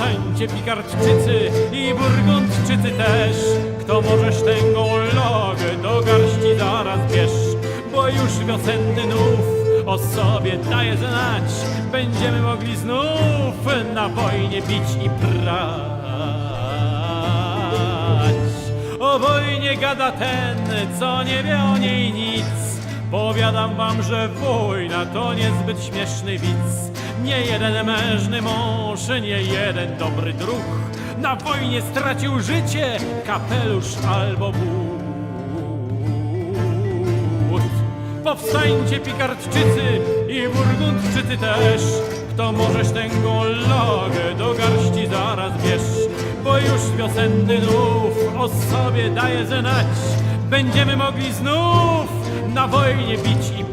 Powstańcie Pikardczycy i Burgundczycy też, kto możesz tę logę do garści zaraz bierz, bo już wiosenny nów o sobie daje znać, będziemy mogli znów na wojnie bić i prać. O wojnie gada ten, co nie wie o niej nic. Powiadam wam, że wojna to niezbyt śmieszny widz. Nie jeden mężny mąż, nie jeden dobry druh na wojnie stracił życie, kapelusz albo but. Powstańcie Pikardczycy i Burgundczycy też, kto możesz tę logę do garści zaraz bierz, bo już wiosenny nów o sobie daje znać. Będziemy mogli znów na wojnie bić i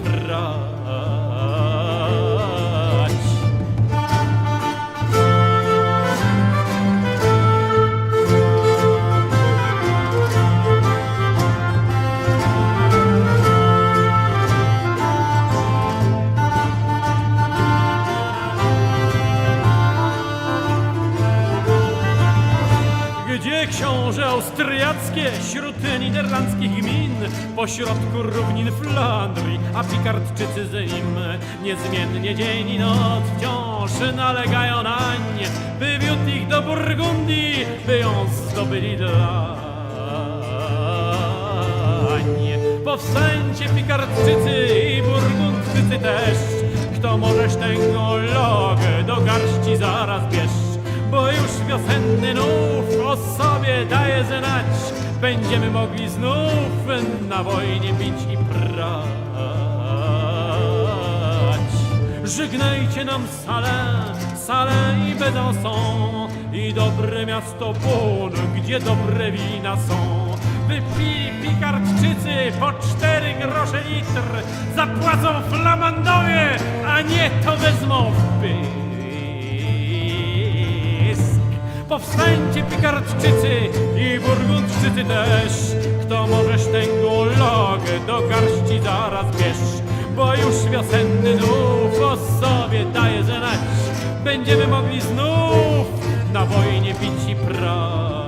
książę austriackie wśród niderlandzkich gmin, pośrodku równin Flandrii, a Pikardczycy z nim niezmiennie dzień i noc wciąż nalegają nań, by wiódł ich do Burgundii, by ją zdobyli dla Powstańcie Pikardczycy i Burgundczycy też, kto możesz tę logę do garści zaraz bierz, bo już wiosenny nów o sobie daje znać. Będziemy mogli znów na wojnie bić i prać. Żegnajcie nam salę, salę i Besançon i dobre miasto Bonn, gdzie dobre wina są. Wypili Pikardczycy po cztery grosze litr, zapłacą flamandowie, a nie to wezmą w pysk. Powstańcie Pikardczycy i Burgundczycy też, kto możesz tę logę do garści zaraz bierz, bo już wiosenny nów o sobie daje znać. Będziemy mogli znów na wojnie bić i prać.